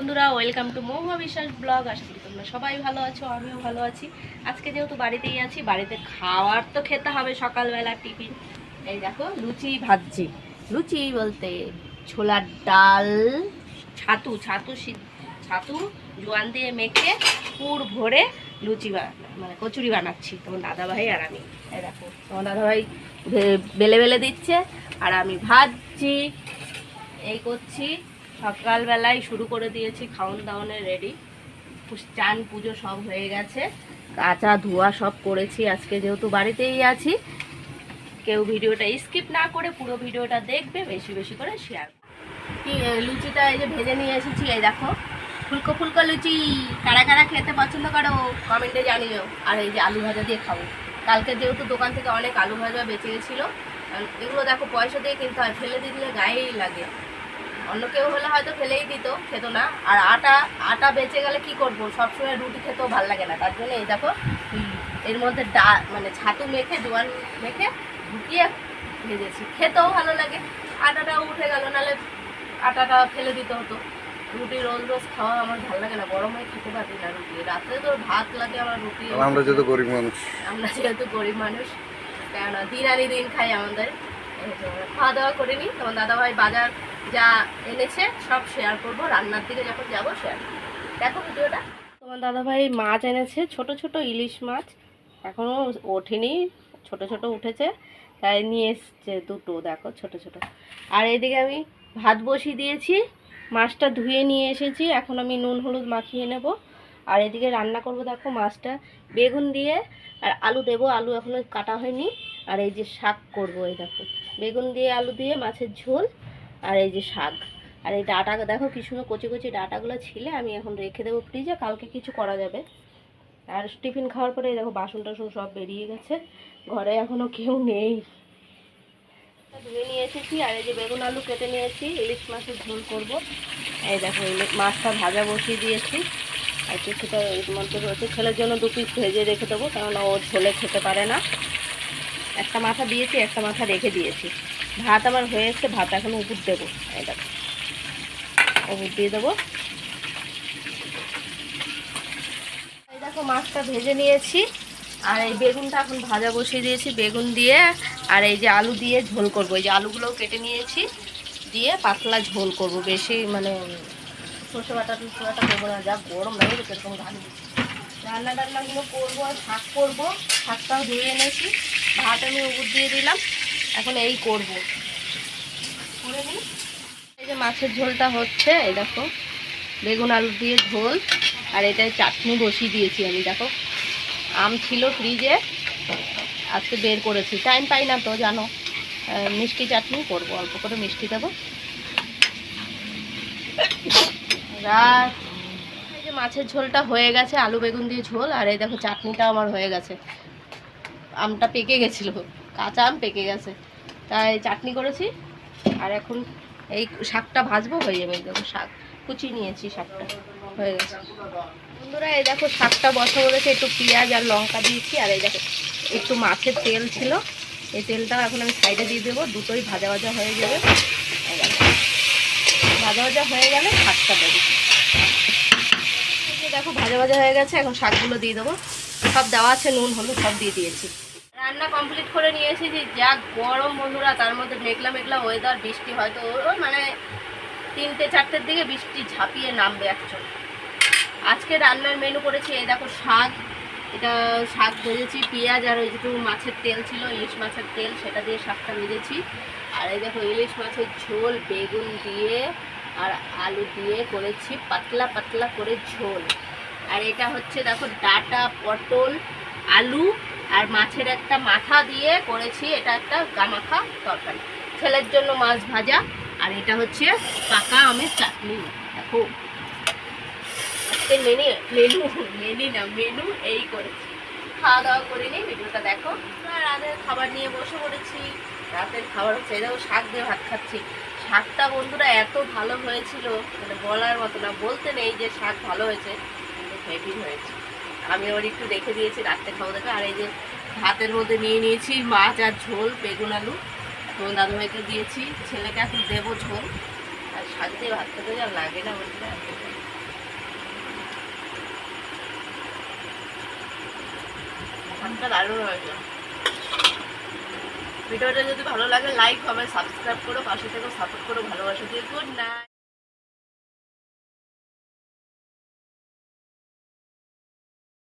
বন্ধুরা welcome to মহুয়া বিশ্বাস blog আশা করি তোমরা সবাই ভালো আছো, আমিও ভালো আছি। আজকে যেহেতু বাড়িতেই আছি, বাড়িতে খাওয়ার তো খেতে হবে সকালবেলা টিফিন। এই দেখো, লুচি ভাজছি। লুচি বলতে ছোলার ডাল, ছাতু ছাতু ছাতু জোয়ান দিয়ে মেখে পুর ভরে লুচি মানে কচুরি বানাচ্ছি, তোমার দাদাভাই আর আমি। এই দেখো, তোমার দাদাভাই বেলে বেলে দিচ্ছে, আর আমি ভাজছি। এই করছি। সকালবেলায় শুরু করে দিয়েছি খাওন দাওয়ানের রেডি চান, পুজো সব হয়ে গেছে। কাঁচা ধোয়া সব করেছি, আজকে যেহেতু বাড়িতেই আছি। কেউ ভিডিওটা স্কিপ না করে পুরো ভিডিওটা দেখবে, বেশি বেশি করে শেয়ার কি লুচিটা এই যে ভেজে নিয়ে এসেছি, এই দেখো। ফুলকো ফুলকো লুচি, কারা কারা খেতে পছন্দ করো কমেন্টে জানিও। আর এই যে আলু ভাজা দিয়ে খাব। কালকে যেহেতু দোকান থেকে অনেক আলু ভাজা বেঁচে গেছিল, এগুলো দেখো পয়সা দিয়ে কিনতে হয়, ফেলে দিয়ে দিলে গায়েই লাগে। অন্য কেউ হলে হয়তো ফেলেই দিত খেত না। আর আটা আটা বেঁচে গেলে কি করব? সবসময় রুটি খেতেও ভালো লাগে না। তার জন্য এই দেখো এর মধ্যে ডা মানে ছাতু মেখে জোয়ান মেখে ঢুকিয়ে ভেজেছি। খেতেও ভালো লাগে। আটাটাও উঠে গেল নাহলে আটাটা ফেলে দিতে হতো। রুটি রোজ রোজ খাওয়া আমার ভালো লাগে না। গরম হয়ে খেতে পারি না রুটি। রাত্রে তো ভাত লাগে আমার রুটি। আমরা যেহেতু গরিব মানুষ। আমরা যেহেতু গরিব মানুষ কেননা দিন আনি দিন খাই আমাদের। খাওয়া দাওয়া করে নিই। তোমার দাদাভাই বাজার যা এনেছে, সব শেয়ার করব। রান্নার দিকে যখন যাব শেয়ার দেখো ভিডিওটা। তোমার দাদাভাই মাছ এনেছে, ছোট ছোট ইলিশ মাছ। এখনও ওঠেনি, ছোট ছোট উঠেছে। তাই নিয়ে এসছে দুটো, দেখো, ছোট ছোট। আর এদিকে আমি ভাত বসিয়ে দিয়েছি। মাছটা ধুয়ে নিয়ে এসেছি। এখন আমি নুন, হলুদ মাখিয়ে নেব। আর এদিকে রান্না করব, দেখো, মাছটা। বেগুন দিয়ে আর আলু দেবো। আলু এখনও কাটা হয়নি। আর এই যে শাক করব, এই দেখো। বেগুন দিয়ে আলু দিয়ে, মাছের ঝোল আর এই যে শাক। আর এই ডাটা, দেখো কি কচি কচি ডাটাগুলো ছিলে, আমি এখন রেখে দেবো ফ্রিজে কালকে কিছু করা যাবে। আর টিফিন খাওয়ার পরে দেখো বাসন টাসন সব বেরিয়ে গেছে, ঘরে এখনও কেউ নেই। ধুয়ে নিয়ে এসেছি, আর এই যে বেগুন আলু কেটে নিয়েছি, ইলিশ মাছের ঝোল করব। এই দেখো মাছটা ভাজা বসিয়ে দিয়েছি। আর কিছুটা এর মধ্যে রয়েছে ছেলের জন্য দু পিস ভেজে রেখে দেবো, কেননা ও ঝোলে খেতে পারে না। একটা মাথা দিয়েছি, একটা মাথা রেখে দিয়েছি। ভাত আমার হয়ে এসছে, ভাত এখন উপর দেবো। দেখো। উপর দিয়ে দেবো। দেখো, মাছটা ভেজে নিয়েছি। আর এই বেগুনটা এখন ভাজা বসিয়ে দিয়েছি, বেগুন দিয়ে। আর এই যে আলু দিয়ে ঝোল করব। এই যে আলুগুলোও কেটে নিয়েছি, দিয়ে পাতলা ঝোল করব। বেশি মানে সর্ষে বাটা, টুসে বাটা করব না, যা গরম লাগে সেরকম ঘানি। রান্না টান্নাগুলো করব আর শাক করব। শাকটাও ধুয়ে এনেছি। ভাত আমি উপর দিয়ে দিলাম। এখন এই করব। এই যে মাছের ঝোলটা হচ্ছে, এই দেখো, বেগুন আলু দিয়ে ঝোল, আর এটায় চাটনি বসিয়ে দিয়েছি আমি, দেখো। আম ছিল ফ্রিজে, আজকে বের করেছি। টাইম পাই না তো, জানো। মিষ্টি চাটনি করব, অল্প করে মিষ্টি দেবো। রাত। এই যে মাছের ঝোলটা হয়ে গেছে, আলু বেগুন দিয়ে ঝোল, আর এই দেখো চাটনিটা আমার হয়ে গেছে। আমটা পেকে গেছিল, কাঁচা আম পেকে গেছে। তাই চাটনি করেছি, আর এখন এই শাকটা ভাজবো হয়ে যাবে। দেখো শাক, কুচি নিয়েছি শাকটা, হয়ে গেছে। বন্ধুরা, এই দেখো শাকটা বসা বলেছে একটু পেঁয়াজ আর লঙ্কা দিয়েছি, আর এই দেখো একটু মাছের তেল ছিল। এই তেলটাও এখন আমি সাইডে দিয়ে দেবো, দুটোই ভাজা ভাজা হয়ে যাবে। ভাজা ভাজা হয়ে গেলে শাকটা দেবো। দেখো ভাজা ভাজা হয়ে গেছে, এখন শাকগুলো দিয়ে দেবো। সব দেওয়া আছে, নুন, হলুদ সব দিয়ে দিয়েছি। রান্না কমপ্লিট করে নিয়েছি যে যা গরম বন্ধুরা, তার মধ্যে মেঘলা মেঘলা ওয়েদার বৃষ্টি হয়তো মানে তিনটে, চারটের দিকে বৃষ্টি ঝাঁপিয়ে নামবে অ্যাকচুয়ালি আজকে রান্নার মেনু করেছি, এই দেখো শাক, এটা শাক ভেজেছি, পেঁয়াজ আর ওই যেটু মাছের তেল ছিল, ইলিশ মাছের তেল, সেটা দিয়ে শাকটা ভেজেছি। আর এই দেখো ইলিশ মাছের ঝোল, বেগুন দিয়ে আর আলু দিয়ে করেছি, পাতলা পাতলা করে ঝোল। আর এটা হচ্ছে, দেখো, ডাটা, পটল, আলু, আর মাছের একটা মাথা দিয়ে করেছি এটা একটা গামাখা তরকারি। ছেলের জন্য মাছ ভাজা, আর এটা হচ্ছে পাকা আমের চাটনি। দেখো, আজকে মেনু মেনু মেনু না, মেনু এই করেছি। খাওয়া দাওয়া করে নিই ভিডিওটা দেখো। রাতের খাবার নিয়ে বসে পড়েছি। রাতের খাবার হচ্ছে দেখো, শাক দিয়ে ভাত খাচ্ছি। শাকটা বন্ধুরা এত ভালো হয়েছিল মানে বলার মতো না, বলতে নেই যে শাক ভালো হয়েছে। হেভি হয়েছে। আমি আবার একটু রেখে দিয়েছি, রাত্রে খাওয়া দাওয়া আর এই যে ভাতের মধ্যে নিয়ে নিয়েছি মাছ আর ঝোল, বেগুন আলু। এবং দাদুভাইকে দিয়েছি, ছেলেকে এখন দেবো ঝোল। আর শাক দিয়ে ভাত খেতে যা লাগে না বলতে। ওখানকার দারুণ হয়েছে। ভিডিওটা যদি ভালো লাগে লাইক কমেন্ট সাবস্ক্রাইব করো, পাশে থেকে সাপোর্ট করো, ভালোবাসা দিয়ে। Good night